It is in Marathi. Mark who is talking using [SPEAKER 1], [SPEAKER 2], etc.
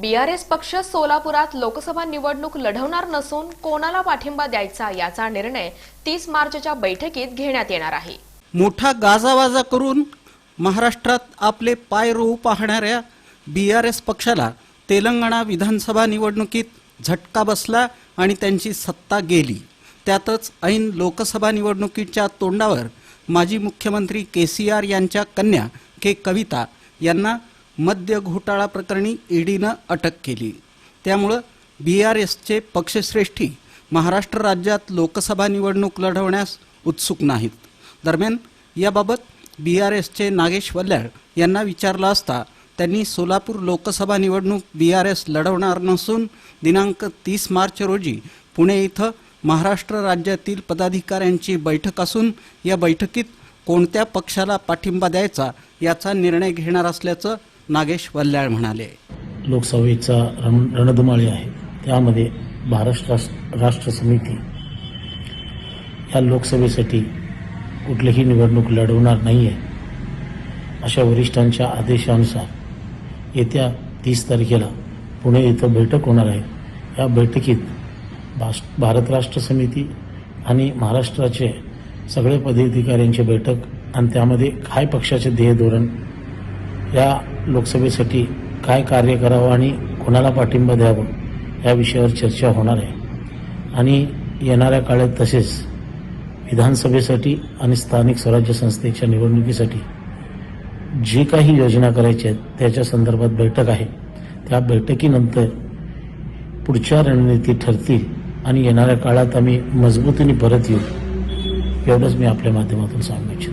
[SPEAKER 1] बीआरएस पक्ष सोलापुरात लोकसभा निवडणूक लढवणार नसून कोणाला पाठिंबा द्यायचा याचा निर्णय तीस मार्चच्या बैठकीत घेण्यात येणार आहे.
[SPEAKER 2] मोठा गाजावाजा करून महाराष्ट्रात आपले पाय रोऊ पाहणाऱ्या बी आर एस पक्षाला तेलंगणा विधानसभा निवडणुकीत झटका बसला आणि त्यांची सत्ता गेली. त्यातच ऐन लोकसभा निवडणुकीच्या तोंडावर माजी मुख्यमंत्री के सी आर यांच्या कन्या के कविता यांना मद्य घोटाळा प्रकरणी ईडीनं अटक केली. त्यामुळं बी आर एसचे पक्षश्रेष्ठी महाराष्ट्र राज्यात लोकसभा निवडणूक लढवण्यास उत्सुक नाहीत. दरम्यान याबाबत बी आर एसचे नागेश वल्याळ यांना विचारलं असता त्यांनी सोलापूर लोकसभा निवडणूक बी आर एस लढवणार नसून दिनांक तीस मार्च रोजी पुणे इथं महाराष्ट्र राज्यातील पदाधिकाऱ्यांची बैठक असून या बैठकीत कोणत्या पक्षाला पाठिंबा द्यायचा याचा निर्णय घेणार असल्याचं नागेश वल्ल्याळ म्हणाले.
[SPEAKER 3] लोकसभेचा रण रणधुमाळी आहे. त्यामध्ये महाराष्ट्र राष्ट्र राष्ट्र समिती या लोकसभेसाठी कुठलीही निवडणूक लढवणार नाही आहे अशा वरिष्ठांच्या आदेशानुसार येत्या तीस तारखेला पुणे इथं बैठक होणार आहे. या बैठकीत भाष भारत राष्ट्र समिती आणि महाराष्ट्राचे सगळे पदाधिकाऱ्यांची बैठक आणि त्यामध्ये काय पक्षाचे ध्येय धोरण या लोकसभेसाठी काय कार्य करावं आणि कोणाला पाठिंबा द्यावं या विषयावर चर्चा होणार आहे. आणि येणाऱ्या काळात तसेच विधानसभेसाठी आणि स्थानिक स्वराज्य संस्थेच्या निवडणुकीसाठी जे काही योजना करायच्या आहेत त्याच्या संदर्भात बैठक आहे. त्या बैठकीनंतर पुढच्या रणनीती ठरतील आणि येणाऱ्या काळात आम्ही मजबूतीने परत येऊ एवढंच मी आपल्या माध्यमातून सांगू इच्छितो.